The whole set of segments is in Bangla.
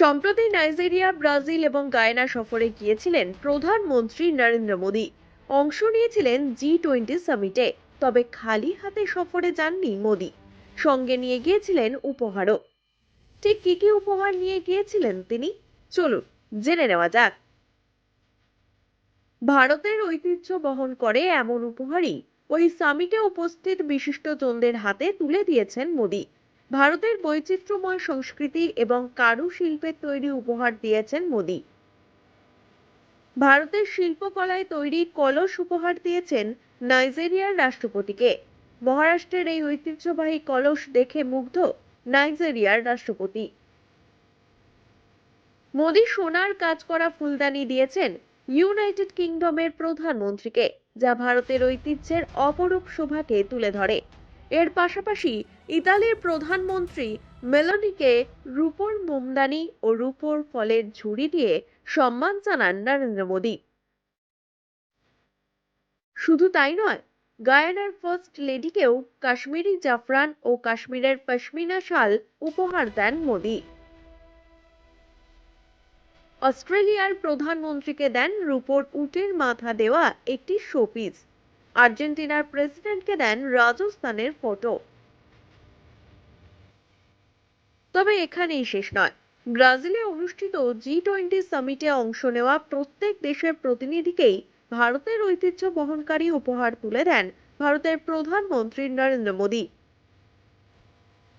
সম্প্রতি নাইজেরিয়া, ব্রাজিল এবং গায়না সফরে গিয়েছিলেন প্রধানমন্ত্রী নরেন্দ্র মোদী। অংশ নিয়েছিলেন জি টোয়েন্টি সামিটে, তবে খালি হাতে সফরে যাননি মোদী। সঙ্গে নিয়ে গিয়েছিলেন উপহারও। ঠিক কি কি উপহার নিয়ে গিয়েছিলেন তিনি? চলুন, জেনে নেওয়া যাক। ভারতের ঐতিহ্য বহন করে এমন উপহারই ওই সামিটে উপস্থিত বিশিষ্টজনদের হাতে তুলে দিয়েছেন মোদী। ভারতের বৈচিত্র্যময় সংস্কৃতি এবং কারুশিল্পের তৈরি উপহার দিয়েছেন মোদী। ভারতের শিল্পকলায় তৈরি কলস উপহার দিয়েছেন নাইজেরিয়ার রাষ্ট্রপতিকে। মহারাষ্ট্রের এই ঐতিহ্যবাহী কলস দেখে মুগ্ধ নাইজেরিয়ার রাষ্ট্রপতি। মোদী সোনার কাজ করা ফুলদানি দিয়েছেন ইউনাইটেড কিংডমের প্রধানমন্ত্রীকে, যা ভারতের ঐতিহ্যের অপরূপ শোভাকে তুলে ধরে। এর পাশাপাশি ইতালির প্রধানমন্ত্রী মেলোনিকে রূপোর মোমদানি ও রূপোর ফলের ঝুড়ি দিয়ে সম্মান জানান নরেন্দ্র মোদী। শুধু তাই নয়, গায়ানার ফার্স্ট লেডিকেও কাশ্মীরি জাফরান ও কাশ্মীরের পশমিনা শাল উপহার দেন মোদী। অস্ট্রেলিয়ার প্রধানমন্ত্রীকে দেন রূপোর উটের মাথা দেওয়া একটি শোপিস। আর্জেন্টিনার প্রেসিডেন্টকে দেন রাজস্থানের ফটো। তবে এখানেই শেষ নয়। ব্রাজিলে অনুষ্ঠিত জি টোয়েন্টি সামিটে অংশ নেওয়া প্রত্যেক দেশের প্রতিনিধিকেই ভারতের ঐতিহ্য বহনকারী উপহার তুলে দেন ভারতের প্রধানমন্ত্রী নরেন্দ্র মোদী।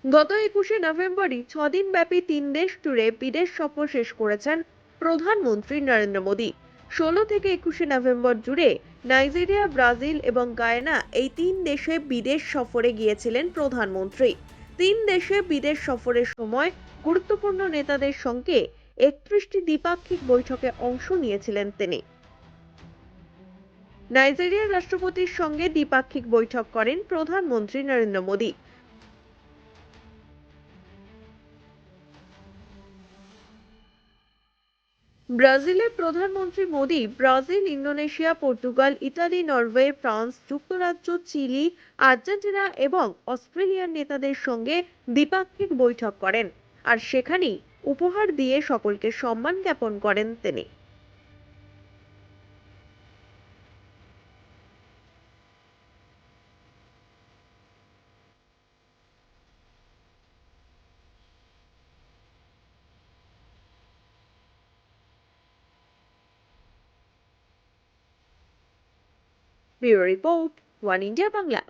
গত একুশে নভেম্বরই ছদিন ব্যাপী তিন দেশ ট্যুরে বিদেশ সফর শেষ করেছেন প্রধানমন্ত্রী নরেন্দ্র মোদী। ষোলো থেকে একুশে নভেম্বর জুড়ে নাইজেরিয়া, ব্রাজিল এবং গায়ানা এই তিন দেশে বিদেশ সফরে গিয়েছিলেন প্রধানমন্ত্রী। তিন দেশে বিদেশ সফরের সময় গুরুত্বপূর্ণ নেতাদের সঙ্গে একত্রিশটি দ্বিপাক্ষিক বৈঠকে অংশ নিয়েছিলেন তিনি। নাইজেরিয়ার রাষ্ট্রপতির সঙ্গে দ্বিপাক্ষিক বৈঠক করেন প্রধানমন্ত্রী নরেন্দ্র মোদী। ব্রাজিলের প্রধানমন্ত্রী Modi Brazil, Indonesia, Portugal, Italy, Norway, France, যুক্তরাজ্য, চিলি, আর্জেন্টিনা এবং অস্ট্রেলিয়ার নেতাদের সঙ্গে দ্বিপাক্ষিক বৈঠক করেন। আর সেখানেই উপহার দিয়ে সকলকে সম্মান জ্ঞাপন করেন তিনি। bureau report One India Bangla